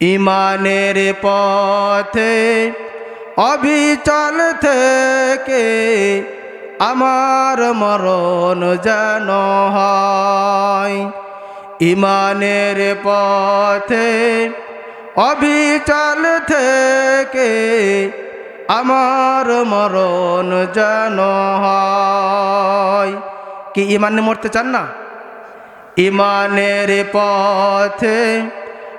ইমানের পথে অবিচল থেকে আমার মরণ যেন হয়। ইমানের পথে অবিচল থেকে আমার মরণ যেন হয়। কি ইমানে মরতে চান না? ইমানের পথে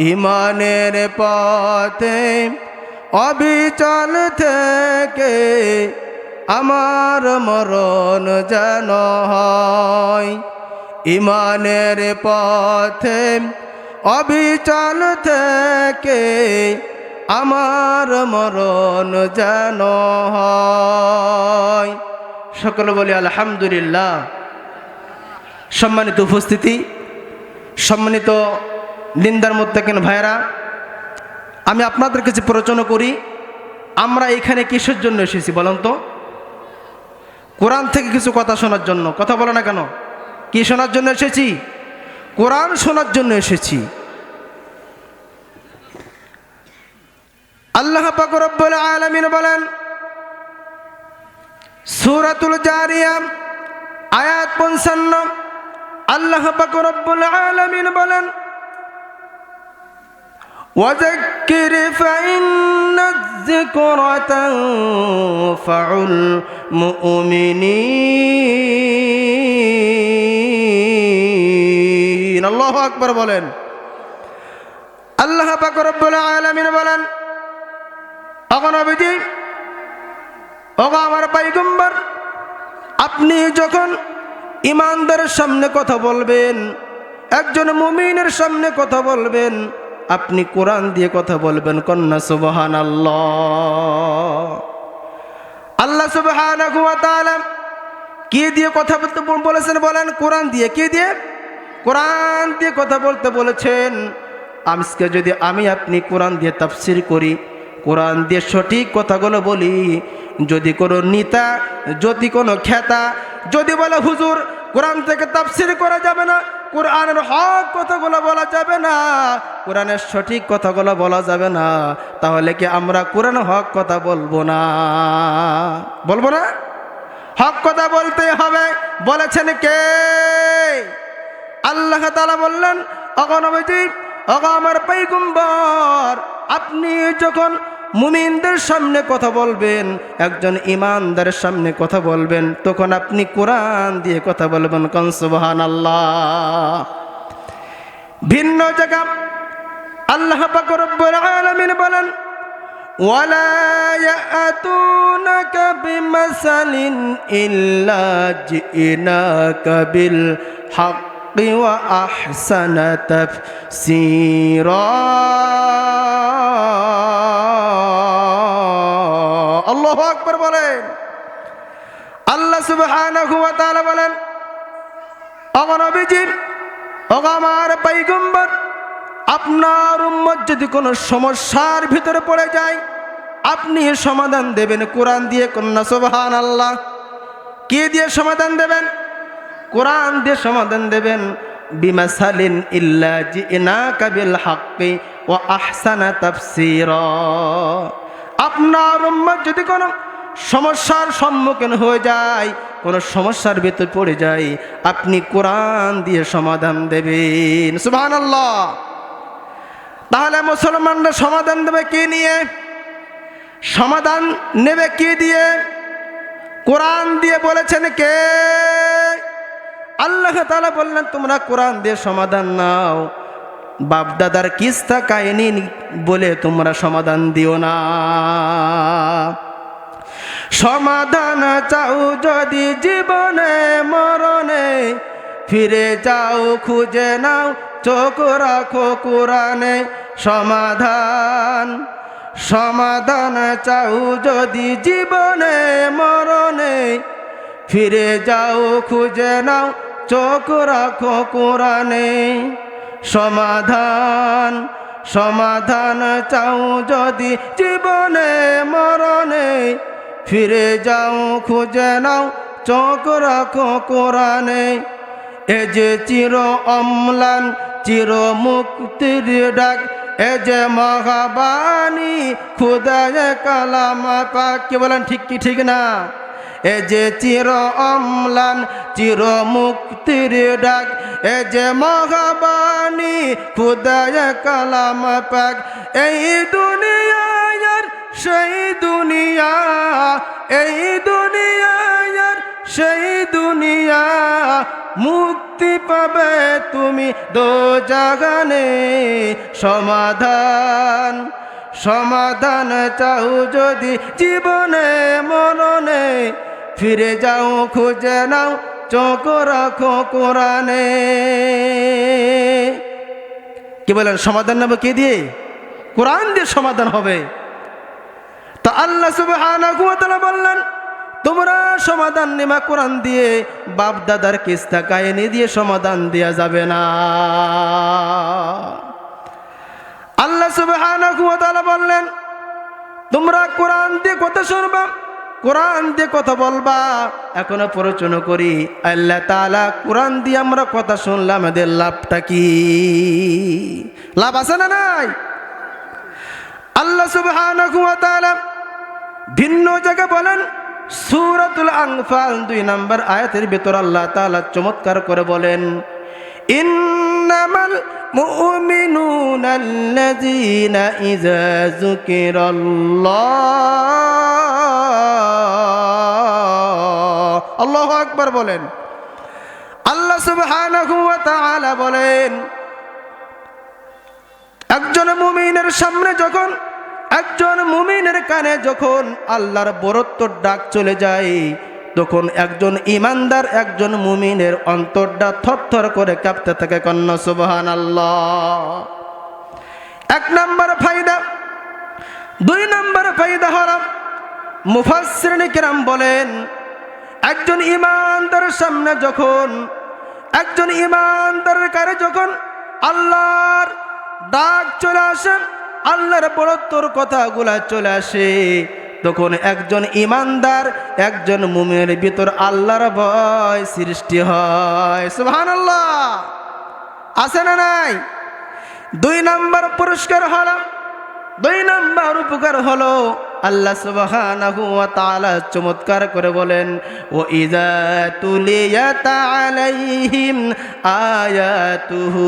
ইমানের পথে অবিচল থেকে আমার মরণ যেন হয়। ইমানের পথে অবিচল থেকে আমার মরণ যেন হয়। সকলে বলি, আলহামদুলিল্লাহ। সম্মানিত উপস্থিতি, সম্মানিত নিন্দার মধ্যে কেন ভাইরা আমি আপনাদের কাছে প্ররোচনা করি, আমরা এখানে কিসের জন্য এসেছি বলুন তো? কোরআন থেকে কিছু কথা শোনার জন্য, কথা বলো না কেন? কি শোনার জন্য এসেছি? কোরআন শোনার জন্য এসেছি। আল্লাহ পাক রব্বুল আলামিন বলেন, সূরাতুল জারিয়া, আয়াত 55 আল্লাহ পাক রব্বুল আলামিন বলেন وذكر فإن الذكرى تنفع المؤمنين الله أكبر বলেন আল্লাহ পাক রব্বুল আলামিন বলেন অগণবিধি ওগো আমার পাইগম্বর আপনি যখন ইমানদারের সামনে কথা বলবেন একজন মুমিনের সামনে কথা বলবেন আপনি কোরআন দিয়ে কথা বলবেন, কন্যা সুবহান আল্লাহ আল্লাহ সুবহান কে দিয়ে কথা বলতে বলেছেন বলেন? কোরআন দিয়ে কে দিয়ে? কোরআন দিয়ে কথা বলতে বলেছেন। আজকে যদি আমি আপনি কোরআন দিয়ে তাফসির করি, কোরআন দিয়ে সঠিক কথাগুলো বলি, যদি কোনো নিতা, যদি কোনো খেতা, যদি বলে হুজুর কোরআন থেকে তাফসির করা যাবে না কোরআনের হক কথাগুলো বলা যাবে না? কোরআনের সঠিক কথাগুলো বলা যাবে না। তাহলে কি আমরা কোরআন হক কথা বলব না? বলব না? হক কথা বলতে হবে। বলেছেন কে? আল্লাহ তালা বললেন অগণবজি অগ আমার পৈগুম্বর, আপনি যখন মুমিনদের সামনে কথা বলবেন একজন ইমানদারের সামনে কথা বলবেন তখন আপনি কোরআন দিয়ে কথা বলবেন কনসুবাহান আল্লাহ ভিন্ন জায়গা আল্লাহ পাকরব্বুল আলামিন বলেন ولا يأتونك بمثل إلا جئناك بالحق وأحسن تفسيرا আল্লাহ আকবর বলেন। আল্লাহ সুবাহ বলেন পাইগম্বর আপনার উম্মত যদি কোনো সমস্যার ভিতরে পড়ে যায়, আপনি সমাধান দেবেন। কোরআন দিয়ে কন্যা সোবাহান আল্লাহ কে দিয়ে সমাধান দেবেন? কোরআন দিয়ে সমাধান দেবেন, বিমাসালিন ইল্লা জি ইনা কাবিল হাক্কি ও আহসানা তফসির। আপনার উম্মত যদি কোনো সমস্যার সম্মুখীন হয়ে যায়, কোনো সমস্যার ভিতর পড়ে যায়, আপনি কোরআন দিয়ে সমাধান দেবেন। সুবহানাল্লাহ। তাহলে মুসলমানরা সমাধান দেবে কি নিয়ে? সমাধান নেবে কি দিয়ে? কোরআন দিয়ে বলেছেন কে? আল্লাহ তালা বললেন, তোমরা কোরআন দিয়ে সমাধান নাও। বাপদাদার কিস্তা কাহিনী বলে তোমরা সমাধান দিও না। সমাধান চাও যদি জীবনে, মরণে, ফিরে যাও, খুঁজে নাও, চোখ রাখো কোরআনে সমাধান। সমাধান চাও যদি জীবনে, মরণে, ফিরে যাও, খুঁজে নাও, চোখ রাখো কোরআনে। সমাধান সমাধান চাও যদি জীবনে মরণে। ফিরে যাও, খুঁজে নাও, চোখ রাখো কোরআনে। এ যে চির অম্লান, চির মুক্তির ডাক, এ যে মহাবাণী, খুদায় কালামা পাক কি বলেন, ঠিক কি, ঠিক না? এ যে চির অম্লান, চির মুক্তির ডাক, এ যে মহাবাণী, খুদায় কালাম পাক, এই দুনিয়ার সেই দুনিয়া, এই দুনিয়ার সেই দুনিয়া, মুক্তি পাবে তুমি দো জাগানে সমাধান সমাধান চাও যদি জীবনে, মরণে ফিরে যাও, খুঁজে নাও, চোখ রাখো কোরআনে। কি বলেন, সমাধান নেব কে দিয়ে? কোরআন দিয়ে সমাধান হবে। তা আল্লাহ ওয়া বললেন, তোমরা সমাধান নেমা কোরআন দিয়ে বাপ দাদার কিস্তা কাহিনী দিয়ে সমাধান দেয়া যাবে না। আল্লাহ ওয়া বললেন, তোমরা কোরআন দিয়ে কথা শুনবা? কোরআন দিয়ে কথা বলবা, এখনও প্রচন করি, আল্লাহ তালা কোরআন দিয়ে আমরা কথা শুনলাম আমাদের লাভটা কি? লাভ আছে না নাই? আল্লাহ তাআলা ভিন্ন জায়গায় বলেন, সূরাতুল আনফাল দুই নম্বর আয়াতের ভিতর আল্লাহ তাআলা চমৎকার করে বলেন ইন্নামাল মুমিনুনা আল্লাযীনা ইযা যুকিরাল্লাহ। আল্লাহু আকবার বলেন। আল্লাহ সুবহানাহু ওয়া তাআলা বলেন, একজন মুমিনের সামনে যখন, একজন মুমিনের কানে যখন আল্লাহর বরত্বর ডাক চলে যায় তখন একজন ইমানদার একজন মুমিনের অন্তরটা থরথর করে কাঁপতে থাকে কন্যা সুবহান এক নম্বর ফায়দা, দুই নম্বর ফায়দা হলাম মুফাসরিন কিরাম বলেন, একজন ইমানদার সামনে যখন, একজন ইমানদারের কারে যখন আল্লাহর ডাক চলে আসেন আল্লাহর বড়ত্বর কথাগুলা চলে আসে তখন একজন ইমানদার, একজন মুমের ভিতর আল্লাহর ভয় সৃষ্টি হয়। সুবহানাল্লাহ। আছে না নাই? দুই নম্বর পুরস্কার হলো দুই নাম্বার উপকার হলো আল্লাহ সুবহানাহু ওয়া তাআলা চমৎকার করে বলেন ও ইযা তুলিয়াত আলাইহিম আয়াতুহু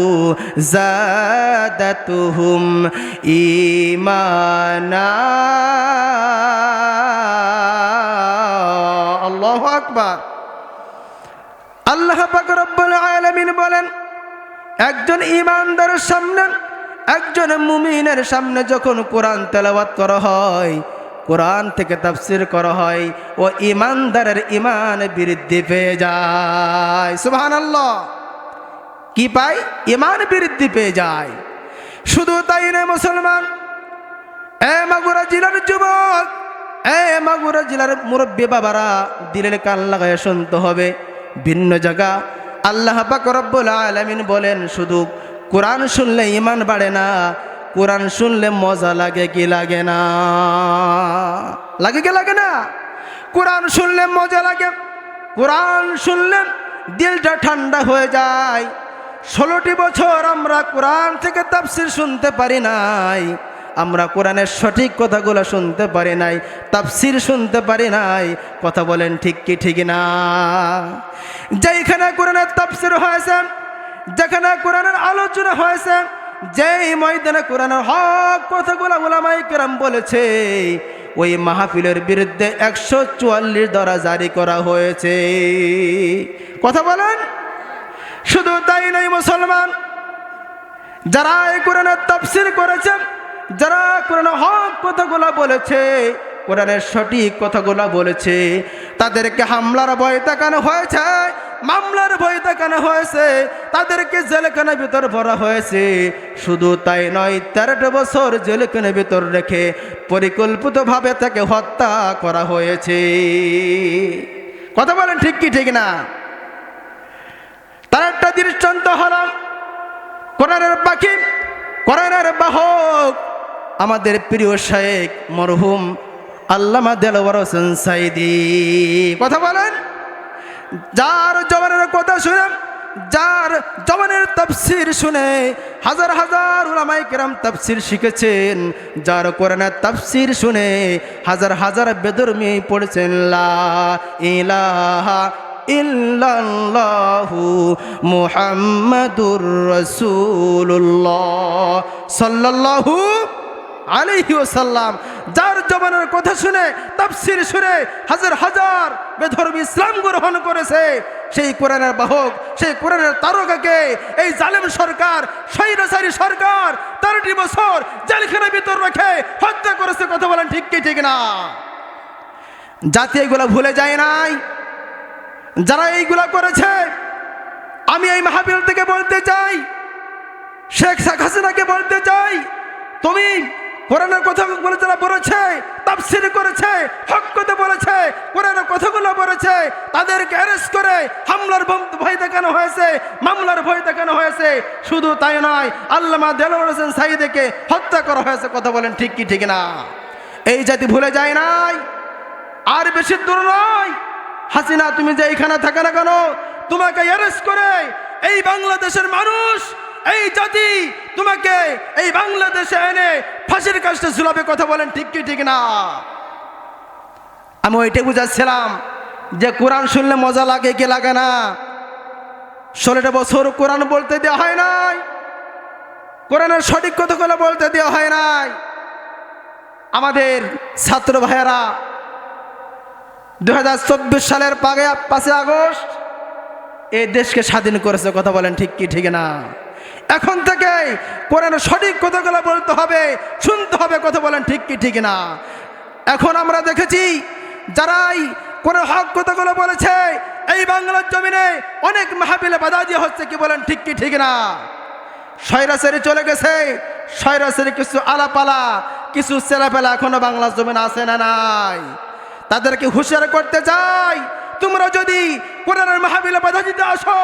জাদাতুহুম ঈমানা। আল্লাহু আকবার। আল্লাহ পাক রব্বুল আলামিন বলেন, একজন ইমানদারের সামনে একজন মুমিনের সামনে যখন কোরআন তেলাওয়াত করা হয়, কোরআন থেকে তাফসির করা হয়, ও ইমানদারের ইমান বৃদ্ধি পেয়ে যায়। সুবহানাল্লাহ। কি পায়? ইমান বৃদ্ধি পেয়ে যায়। শুধু তাই নয় মুসলমান, এ মাগুরা জেলার যুবক, এ মাগুরা জেলার মুরব্বী বাবারা, দিলের কান লাগায় শুনতে হবে। ভিন্ন জায়গা। আল্লাহ পাক আলামিন বলেন, শুধু কোরআন শুনলে ইমান বাড়ে না, কোরআন শুনলে মজা লাগে কি লাগে না? লাগে কি লাগে না? কোরআন শুনলে মজা লাগে, কোরআন শুনলে দিলটা ঠান্ডা হয়ে যায়। ষোলোটি বছর আমরা কোরআন থেকে তাফসির শুনতে পারি নাই, আমরা কোরআনের সঠিক কথাগুলো শুনতে পারি নাই, তাফসির শুনতে পারি নাই, কথা বলেন ঠিক কি ঠিক না? যেইখানে কোরআনের তাফসির হয়েছে যেখানে কোরআনের আলোচনা হয়েছে, যেই ময়দানে কোরআনের হক কথাগুলো ওলামাই কেরাম বলেছে, ওই মাহফিলের বিরুদ্ধে একশো চুয়াল্লিশ দ্বারা জারি করা হয়েছে। কথা বলেন? শুধু তাই নয় মুসলমান, যারা এই কোরআনের তফসিল করেছেন যারা কোরআন হক কথাগুলো বলেছে কোরআনের সঠিক কথাগুলো বলেছে। তাদেরকে হামলার ভয় দেখানো হয়েছে, মামলার ভয় দেখানো হয়েছে, তাদেরকে জেলখানার ভিতর ভরা হয়েছে। শুধু তাই নয়, তেরোটা বছর জেলখানার ভিতর রেখে পরিকল্পিতভাবে তাকে হত্যা করা হয়েছে। কথা বলেন ঠিক কি, ঠিক না? তার একটা দৃষ্টান্ত হলাম কোরআনের পাখি, কোরআনের বাহক, আমাদের প্রিয় শেখ মরহুম আল্লামা দেলওয়ার হোসেন সাইদি। কথা বলেন। যার জবানের কথা শুনে, যার জবানের তাফসির শুনে হাজার হাজার উলামাই কেরাম তাফসির শিখেছেন, যার কোরআনের তাফসির শুনে হাজার হাজার বেদরমি পড়েছেন, লা ইলাহা ইল্লাল্লাহু মুহাম্মাদুর রাসূলুল্লাহ সাল্লাল্লাহু যার জবানের কথা শুনে, তাফসির শুনে হাজার হাজার বেধর্মী ইসলাম গ্রহণ করেছে, সেই কোরআনের বাহক, সেই কোরআনের তারকাকে এই জালেম সরকার, স্বৈরাচারী সরকার তেরোটি বছর জেলখানার ভিতর রেখে হত্যা করেছে, কথা বলেন ঠিক কি, ঠিক না? জাতি এগুলো ভুলে যায় নাই। যারা এইগুলা করেছে, আমি এই মাহাবিল থেকে বলতে চাই শেখ শেখ হাসিনাকে বলতে চাই, তুমি কোরআনের কথা বলে যারা বলেছে, তাফসির করেছে, হক কথা বলেছে, কোরআনের কথাগুলো বলেছে, তাদেরকে অ্যারেস্ট করে হামলার ভয় দেখানো হয়েছে, মামলার ভয় দেখানো হয়েছে। শুধু তাই নয়, আল্লামা দেলোয়ার হোসেন সাইদেকে হত্যা করা হয়েছে, কথা বলেন ঠিক কি, ঠিক না? এই জাতি ভুলে যায় নাই। আর বেশি দূর নয়। হাসিনা, তুমি যে এইখানে থাকে না কেন? তোমাকে অ্যারেস্ট করে এই বাংলাদেশের মানুষ এই জাতি তোমাকে এই বাংলাদেশে এনে ফাঁসির কাজটা ঝুলাবে কথা বলেন, ঠিক কি, ঠিক না? আমি ওইটাই বুঝাচ্ছিলাম যে কোরআন শুনলে মজা লাগে কি লাগে না। ষোলোটা বছর কোরআন বলতে দেওয়া হয় নাই। কোরআনের সঠিক কথাগুলো বলতে দেওয়া হয় নাই। আমাদের ছাত্র ভাইয়েরা দু হাজার চব্বিশ সালের পাগে পাঁচই আগস্ট এই দেশকে স্বাধীন করেছে, কথা বলেন ঠিক কি, ঠিক না? এখন থেকে কোরআনের সঠিক কথাগুলো বলতে হবে, শুনতে হবে, কথা বলেন ঠিক কি, ঠিক না। এখন আমরা দেখেছি, যারাই কোন হক কথাগুলো বলেছে, এই বাংলার জমিনে অনেক মাহাবিলে বাধা দিয়ে হচ্ছে, কি বলেন ঠিক কি, ঠিক না। সয়রাসেরি চলে গেছে সয়রাসেরি কিছু আলাপালা, কিছু ছেলেপেলা এখনও বাংলার জমিনে আসে না নাই। তাদেরকে হুঁশিয়ার করতে চাই তোমরা যদি কোরআনের মাহাবিলে বাধা দিতে আসো,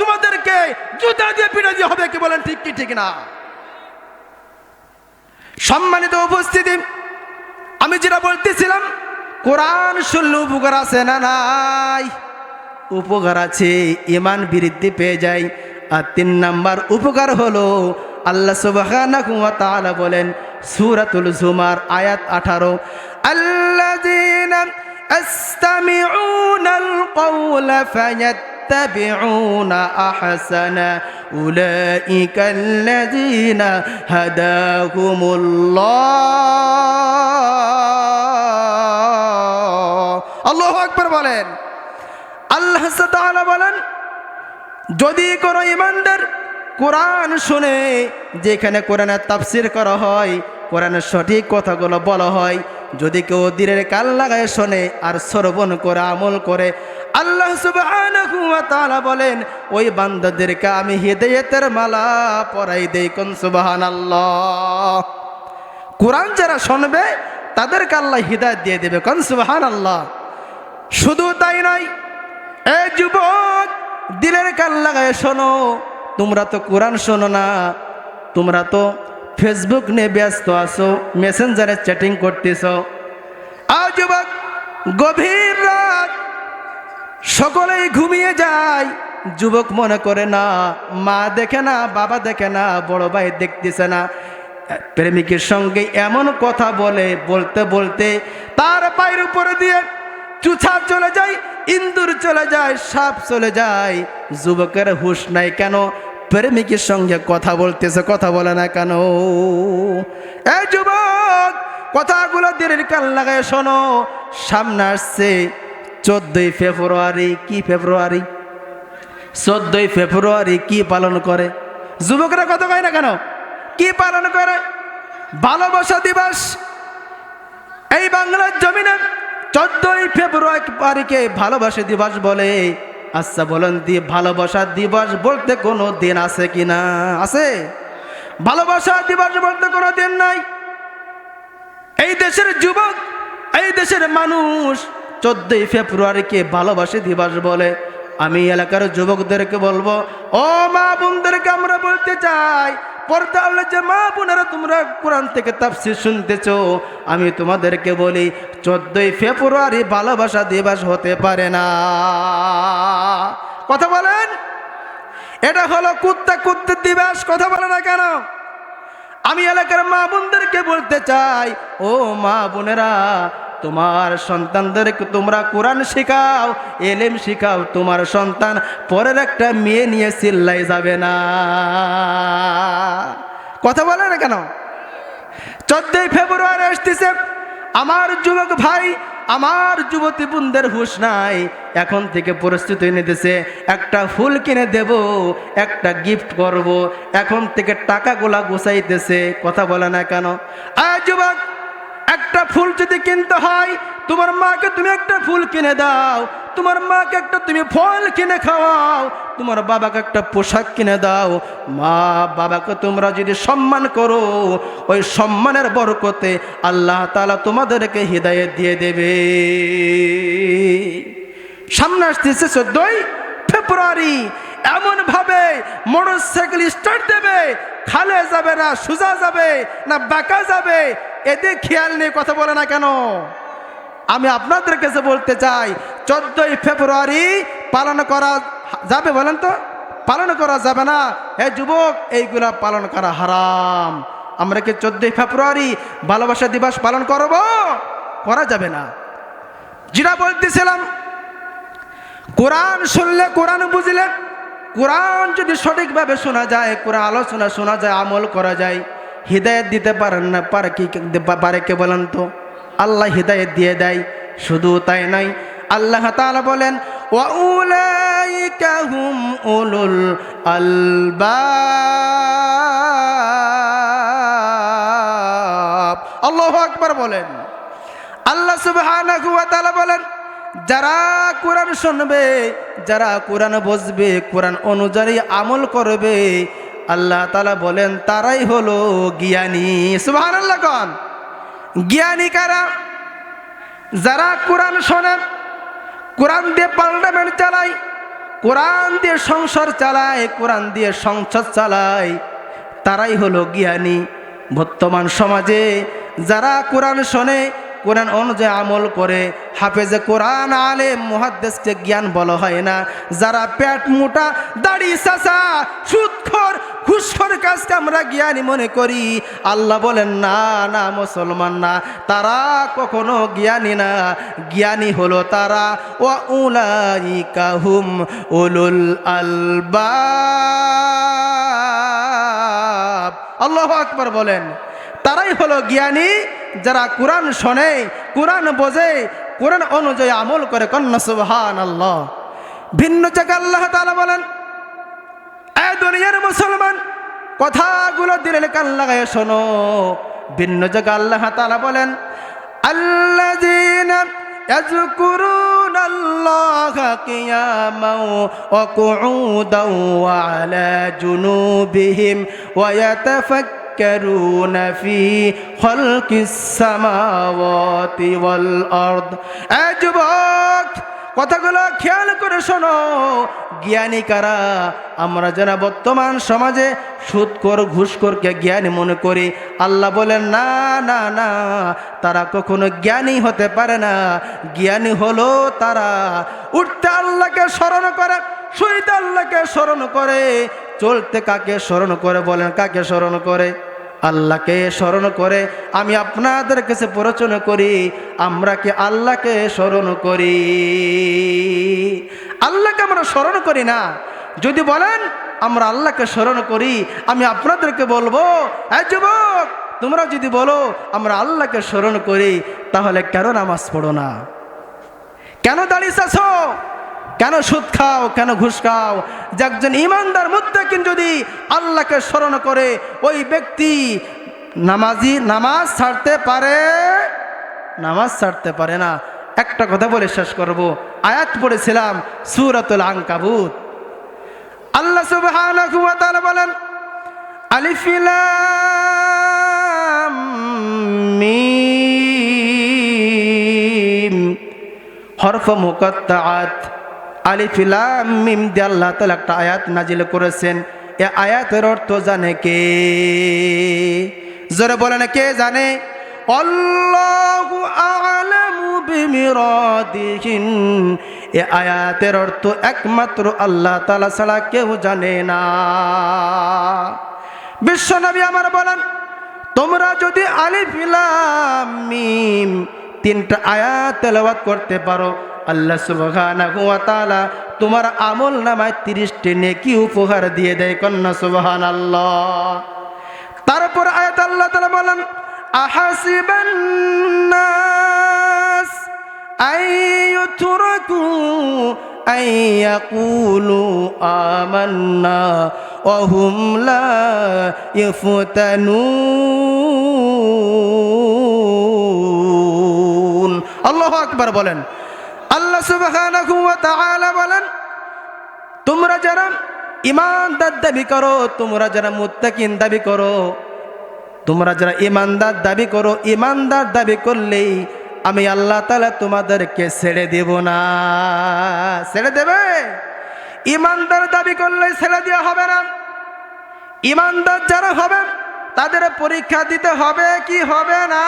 তোমাদেরকে জুতা দিয়ে পিঠা দিয়ে হবে কি বলেন ঠিক কি, ঠিক না? সম্মানিত উপস্থিতি, আমি যেটা বলতেছিলাম, কোরআন শুনলে উপকার আছে না নাই? উপকার আছে ইমান বৃদ্ধি পেয়ে যায়। আর তিন নাম্বার উপকার হলো, আল্লাহ তাআলা বলেন, সূরাতুল জুমার আয়াত 18 আল্লাযীনা আস্তামিউনাল কওলা ফায়াত্তাবিউনা আহসানা উলাইকা আল্লাযীনা হাদাহুমুল্লাহ আল্লাহু আকবার বলেন আল্লাহ তাআলা বলেন যদি কোনো ইমানদার কোরআন শুনে, যেখানে কোরআনের তাফসির করা হয় কোরআনের সঠিক কথাগুলো বলা হয়। যদি কেউ দিনের কাল লাগায় শোনে আর শ্রবণ করে, আমল করে, আল্লাহ বলেন, ওই বান্দাদেরকে আমি হিদায়াতের মালা পরাই দেই কোন সুবহানাল্লাহ। কোরআন যারা শুনবে, তাদেরকে আল্লাহ হিদায়ত দিয়ে দেবে কোন সুবাহান আল্লাহ শুধু তাই নয়, এ যুবক, দিলের কান লাগায় শোনো, তোমরা তো কোরআন শোনো না, তোমরা তো ফেসবুক নিয়ে ব্যস্ত আছো মেসেঞ্জারে চ্যাটিং করতেছ। আর যুবক, গভীর রাত। সকলেই ঘুমিয়ে যায়। যুবক মনে করে না, মা দেখে না, বাবা দেখে না, বড় ভাই দেখতেছে না। প্রেমিকের সঙ্গে এমন কথা বলে, বলতে বলতে তার পায়ের উপরে দিয়ে চুছা চলে যায়, ইন্দুর চলে যায়, সাপ চলে যায়। যুবকের হুশ নাই কেন? প্রেমিকের সঙ্গে কথা বলতেছে, কথা বলে না কেন? এই যুবক, কথাগুলো দিনের কান লাগায় শোনো। সামনে আসছে চোদ্দই ফেব্রুয়ারি, কি ফেব্রুয়ারি? চোদ্দই ফেব্রুয়ারি কি পালন করে? যুবকরা কথা কয় না কেন? কি পালন করে? ভালোবাসা দিবস। এই বাংলার জমিনে চোদ্দই ফেব্রুয়ারিকে ভালোবাসা দিবস বলে। আচ্ছা বলেন, দি, ভালোবাসা দিবস বলতে কোনো দিন আছে কি না? আছে? ভালোবাসা দিবস বলতে কোনো দিন নাই। এই দেশের যুবক, এই দেশের মানুষ চোদ্দই ফেব্রুয়ারিকে ভালোবাসে দিবস বলে। আমি এলাকার যুবকদেরকে বলব, ও মা বোনদেরকে আমরা বলতে চাই পর্দা আল্লাহ যে মা বোনেরা তোমরা কোরআন থেকে তাফসির শুনতেছো, আমি তোমাদেরকে বলি, চোদ্দই ফেব্রুয়ারি ভালোবাসা দিবস হতে পারে না। কথা বলেন? এটা হলো কুত্তা কুত্তে দিবস, কথা বলে না কেন? আমি এলাকার মা বোনদেরকে বলতে চাই, ও মা বোনেরা তোমার সন্তানদেরকে তোমরা কোরআন শেখাও, এলেম শেখাও, তোমার সন্তান পরের একটা মেয়ে নিয়ে চিল্লাই যাবে না। কথা বলে না কেন? চোদ্দই ফেব্রুয়ারি আসতেছে, আমার যুবক ভাই, আমার যুবতী বোনদের হুশ নাই, এখন থেকে পরিস্থিতি নিতেছে, একটা ফুল কিনে দেব, একটা গিফট করব, এখন থেকে টাকাগুলা গোছাইতেছে, কথা বলে না কেন? আয় যুবক একটা ফুল যদি কিনতে হয়, তোমার মাকে তুমি একটা ফুল কিনে দাও, তোমার মাকে একটা তুমি ফল কিনে খাওয়াও, তোমার বাবাকে একটা পোশাক কিনে দাও। মা, বাবাকে তোমরা যদি সম্মান করো, ওই সম্মানের বরকতে আল্লাহ তালা তোমাদেরকে হৃদায়ত দিয়ে দেবে। সামনে আসতেছে চোদ্দই ফেব্রুয়ারি এমন ভাবে মোটর সাইকেল স্টার্ট দেবে, খালে যাবে না, সোজা যাবে না, বাঁকা যাবে, এদের খেয়াল নিয়ে কথা বলে না কেন? আমি আপনাদের কাছে বলতে চাই, চোদ্দই ফেব্রুয়ারি পালন করা যাবে বলেন তো? পালন করা যাবে না। হে যুবক, এইগুলা পালন করা হারাম। আমরা কি চোদ্দই ফেব্রুয়ারি ভালোবাসা দিবস পালন করব? করা যাবে না। যেটা বলতেছিলাম, কোরআন শুনলে কোরআন বুঝলে কোরআন যদি সঠিকভাবে শোনা যায়, কোরআন আলোচনা শোনা যায়, আমল করা যায়, হৃদায়ত দিতে পারেন না, পারে কি পারে কে বলেন তো? আল্লাহ হৃদায়ত দিয়ে দেয়, শুধু তাই নাই আল্লাহ তাআলা বলেন আল্লাহু আকবার বলেন। আল্লাহ সুবহানাহু ওয়া তাআলা বলেন যারা কোরআন শুনবে, যারা কোরআন বসবে কোরআন অনুযায়ী আমল করবে, আল্লাহ তালা বলেন, তারাই হলো জ্ঞানী। সুবাহান আল্লাহ কন। জ্ঞানী কারা? যারা কোরআন শোনেন কোরআন দিয়ে পার্লামেন্ট চালায়, কোরআন দিয়ে সংসার চালায়, কোরআন দিয়ে সংসার চালায়, তারাই হলো জ্ঞানী। বর্তমান সমাজে যারা কোরআন শোনে কোরআন অনুযায়ী আমল করে, হাফেজে কোরআন আলে মহাদ্দেশকে জ্ঞান বলা হয় না। যারা পেট মোটা, দাড়ি চাচা, সুৎখর ঘুষখর কাজকে আমরা জ্ঞানী মনে করি। আল্লাহ বলেন, না না, মুসলমান না, তারা কখনো জ্ঞানী না। জ্ঞানী হলো তারা ও উলাই কাহুম উলুল আলবা আল্লাহ আকবর বলেন। তারাই হলো জ্ঞানী যারা কোরআন শোনে কোরআন বোঝে কোরআন অনুযায়ী আমল করে কন্যা সুবহান আল্লাহ ভিন্ন জায়গা আল্লাহ তালা বলেন এ দুনিয়ার মুসলমান কথাগুলো দিলে কান লাগায় শোনো ভিন্ন জায়গা আল্লাহ তালা বলেন আল্লাহ يذكرون الله قياما وقعودا وعلى جنوبهم ويتفكرون يتفكرون في خلق السماوات والأرض أجبك কথাগুলো খেয়াল করে শোনো জ্ঞানী কারা আমরা যারা বর্তমান সমাজে সুৎকর ঘুষকরকে জ্ঞানী মনে করি আল্লাহ বলেন না না না তারা কখনো জ্ঞানী হতে পারে না জ্ঞানী হলো তারা উঠতে আল্লাহকে স্মরণ করে শুইতে আল্লাহকে স্মরণ করে। চলতে কাকে স্মরণ করে বলেন, কাকে স্মরণ করে? আল্লাহকে স্মরণ করে। আমি আপনাদের কাছে প্ররোচনা করি, আমরা কি আল্লাহকে স্মরণ করি? আল্লাহকে আমরা স্মরণ করি না। যদি বলেন, আমরা আল্লাহকে স্মরণ করি, আমি আপনাদেরকে বলব, এই যুবক তোমরা যদি বলো, আমরা আল্লাহকে স্মরণ করি, তাহলে কেন নামাজ পড়ো না? কেন দাঁড়িয়ে কেন সুদ খাও, কেন ঘুষ খাও? যে একজন ইমানদার মুদ্দাকিন যদি আল্লাহকে স্মরণ করে, ওই ব্যক্তি নামাজি, নামাজ ছাড়তে পারে? নামাজ ছাড়তে পারে না। একটা কথা বলে শেষ করব। আয়াত পড়েছিলাম, সুরাতুল আঙ্কাবুত আল্লাহ তাআলা বলেন, আলিফ লাম মিম। হরফ মুকত্তাআত। আলিফ লাম মিম দিয়ে আল্লাহ তাআলা একটা আয়াত নাজিল করেছেন। এ আয়াতের অর্থ জানে কে? জোরে বলেন, কে জানে? আল্লাহু আ'লামু বিমিরাদিহিন। এ আয়াতের অর্থ একমাত্র আল্লাহ তালা ছাড়া কেউ জানে না। বিশ্বনবী আমার বলেন, তোমরা যদি আলিফ লাম মিম তিনটা আয়াত তেলাওয়াত করতে পারো আল্লাহ সুবহানাহু ওয়া তাআলা তোমার আমল নামায় 30টি নেকি উপহার দিয়ে দেয় কন্যা সুবহানাল্লাহ তারপর আয়াত আল্লাহ তাআলা বলেন আহাসিবান নাস আইয়ুতরাকু أن يقولوا آمنا وهم لا يفتنون আল্লাহ আকবার বলেন আল্লাহ সুবহানাহু বলেন, তোমরা যারা ইমানদার দাবি করো, তোমরা যারা মুত্তাকিন দাবি করো, তোমরা যারা ইমানদার দাবি করো ইমানদার দাবি করলেই আমি আল্লাহ তালা তোমাদেরকে ছেড়ে দেব না। ছেড়ে দেবে? ইমানদার দাবি করলে ছেড়ে দেওয়া হবে না। ইমানদার যারা হবে, তাদের পরীক্ষা দিতে হবে কি হবে না?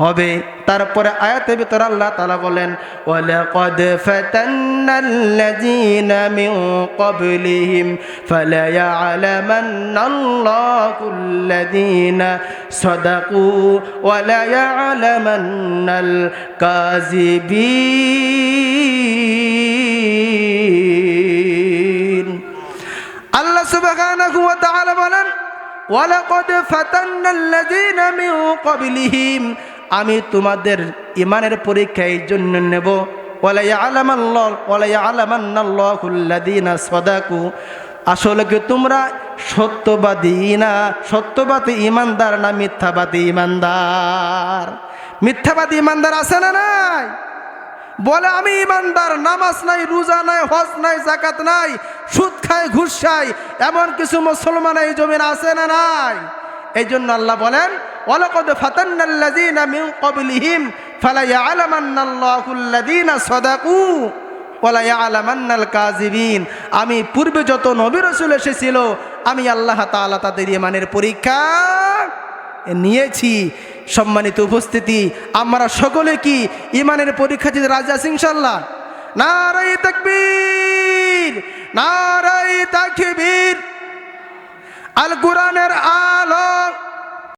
হবে। তারপরে আয়াতে ভিতর আল্লাহ তালা বলেন, ওয়ালাকাদ ফাতান্নাল্লাযীনা মিন ক্বাবলিহিম ফালায়া'লামান্নাল্লাহুল্লাযীনা সাদাকু ওয়ালায়া'লামান্নাল কাযিবিন আল্লাহ সুবহানাহু ওয়া তাআলা বলেন, ওয়ালাকাদ ফাতান্নাল্লাযীনা মিন ক্বাবলিহিম আমি তোমাদের ইমানের পরীক্ষা এই জন্য নেব। সদাকু। আসলে কি তোমরা সত্যবাদী না? সত্যবাদী ইমানদার না মিথ্যাবাদী ইমানদার? মিথ্যাবাদী ইমানদার আছে না নাই? বলে আমি ইমানদার, নামাজ নাই, রোজা নাই, হজ নাই জাকাত নাই, সুদ খায়, ঘুষ খায়, এমন কিছু মুসলমান এই জমিন আছে না নাই? এই জন্য আল্লাহ বলেন, ওয়ালাকাদ ফাতান্নাল্লাযীনা মিন ক্বাবলিহিম ফালা ইয়ালামান্নাল্লাহুল্লাযীনা সাদাকু ওয়ালা ইয়ালামান্নাল কাযিবিন। আমি পূর্বে যত নবী রাসূল এসেছিল, আমি আল্লাহ তাআলা তাদের ইমানের পরীক্ষা নিয়েছি। সম্মানিত উপস্থিতি, আমরা সকলে কি ইমানের পরীক্ষা দিতে রাজি আছি ইনশাল্লাহ নারাই তাকবীর নারাই তাকবীর। আল কোরআনের আলো